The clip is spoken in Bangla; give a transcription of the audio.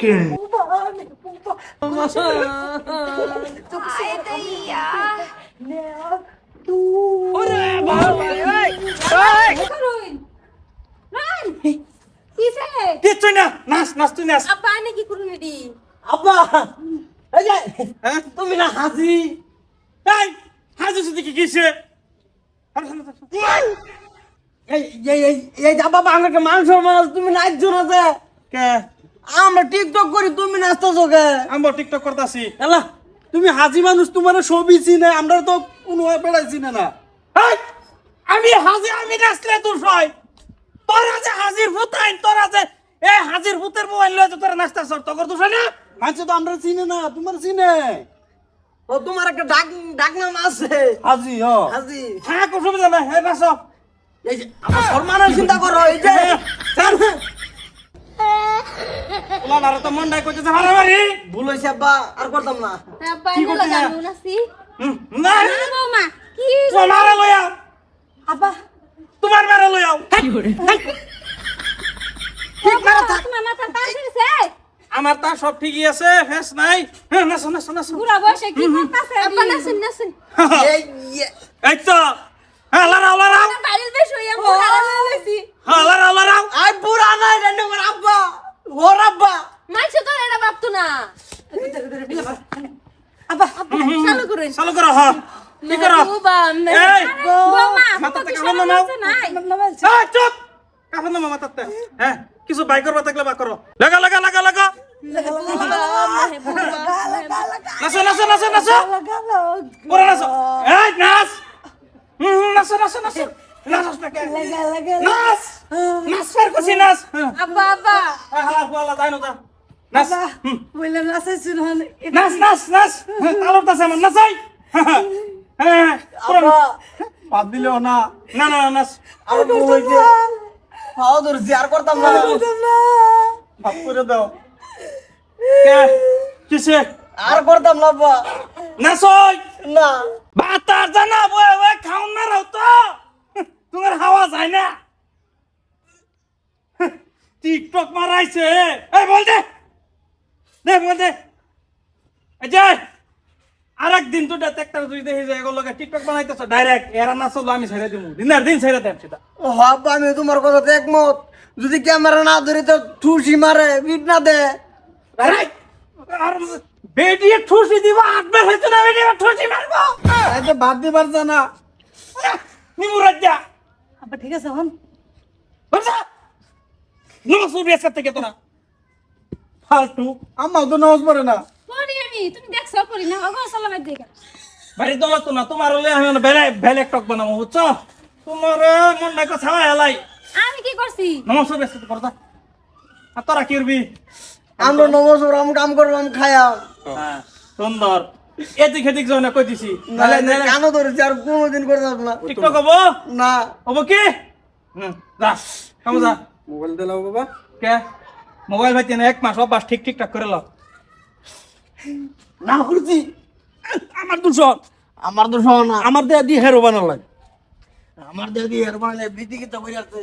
second. Move on, move on. Ay, Daya. Now, two. Ora, bawa. Ay, ay. Karoon. Run. Kise. Dito na. Nas, nas, tu nas. Apa na ki kurun di? Apa? Aja. তুমি না হাসি এই হাসি শুধু কি কিসে এই এই এই বাবা আমাকে মাংস মাছ তুমি নাচছো না কে আমরা টিকটক করি তুমি নাচতেছো কে আমি টিকটক করতাছি। এলা তুমি হাজি মানুষ তোমার ছবি চিনে আমরা তো কোনো বেড়াই চিনে না। আমি হাজি আমি নাচলে তোর সয় তোর আছে হাজির ভূত আইন তোর আছে এই হাজির ভূতের মোবাইল লয়ে তো তোরা নাচতাছ তোর তো না? মানুষ তো আমরা চিনে না তোমার চিনে। ও তোমার একটা ডাক ডাক নাম আছে। হাজি হ। হাজি। হ্যাঁ কোনো সুবিধা নাই হ্যাঁ নাচ এই যে আমার সম্মানের চিন্তা করো এই যে। আর তো মন নাই কইতেছে মারামারি ভুল হয়েছে আব্বা আর করতাম না। আব্বা কি করতে না না। বৌমা কি? তোমার মারা লইয়াও আব্বা। তোমার মারা লইয়াও ঠিক মারা থাক তোমার মাথা তাসিছে আমার তা সব ঠিকই আছে ফেস নাই। হ্যাঁ নাচো নাচো নাচো। বুড়া বয়সে কি করতাছে আব্বা নাসুন নাসুন এই ইয়ে, এই তো। হ্যাঁ লড়াও লড়াও বাড়ির বেশ হইয়া বুড়া লাগাইছি হ্যাঁ লড়াও লড়াও আই পুরা নাই রে আমার আব্বা ওর আব্বা মাইছে তো এটা ভাবতো না আব্বা আব্বা চালু করুন চালু করো হ্যাঁ কি করো এই, বৌমা মাথাতে কি কামড় সরম নামাও। এই, চুপ কাফন নামা মাথাতে হ্যাঁ কিছু বাই করবা থাকলে বা করো লাগা লাগা লাগা লাগা নাচো নাচো নাচো নাচো ওরা নাচো এই নাচ নাচো নাচো নাচো নাচো না কে? নাচ নাচ পার করছি নাচ হ্যাঁ, আব্বা আব্বা হ্যাঁ, হালা ফুয়ালা যাই না নাচ বললাম নাচাইছি নহলে নাচ নাচ নাচ হ্যাঁ, তালুর তাছে আমার নাচাই হ্যাঁ, হ্যাঁ আব্বা। বাদ দিলেও না। না না নাচ আর ভুল হয়েছে পাও ধরছি আর করতাম না। ভাব করে দাও। কে? কিসে? আর করতাম না আব্বা। নাচই না। বাতার জানা বয়ে বয়ে খাউন না রাও তো। তোমার হাওয়া যায় না। টিকটক মারাইছে। এই বল দে। দে দে। এই যে আর একদিন তো ডেট একটা দুই দেখি যে এগুলো টিকটক বানাইতেছ ডাইরেক্ট এরা নাচলো আমি ছেড়ে দিব দিনের দিন ছেড়ে দেব সেটা। ও আমি তোমার কথা একমত। যদি ক্যামেরা না ধরে তো ঠুসি মারে বিট না দে। আর বেডিয়ে ঠুসি দিব আটবার হইতো না বেডিয়ে ঠুসি মারবো। এই তো বাদ দিবার জানা। নিমুরাজ্জা আব্বা ঠিক আছে হন। বাচ্চা নমস উঠে এসে থেকে তোরা ফালতু আমার তো নামাজ পড়ে না। পড়ি আমি তুমি দেখছ পড়ি না ওগো সালামের দিকে বাড়ি দলা তো না তোমার হলে আমি বেলে বেলে টক বানাবো বুঝছ? তোমার মন নাই কথা হেলাই। আমি কি করছি? নমস উঠে এসে করতা আর তোরা কি করবি? আমরা নামাজ পড়াম কাম করলাম খায়াম হ্যাঁ, সুন্দর। এদিক এদিক যাও না কই দিছি? নালে কানো ধরেছি? আর কোনোদিন করতাম না। টিকটক হব? না। হব কি? হুম যা। কামো যা। মোবাইল দিলাম বাবা। কে? মোবাইল ভাই এক মাস অভ্যাস ঠিক ঠিকঠাক করে লো না করছি। আমার দূষণ আমার দূষণ আমার দেয়া দিয়ে হেরো বানালাই আমার দেহ দিয়ে হেরো বানালে বিধি কিন্তু আছে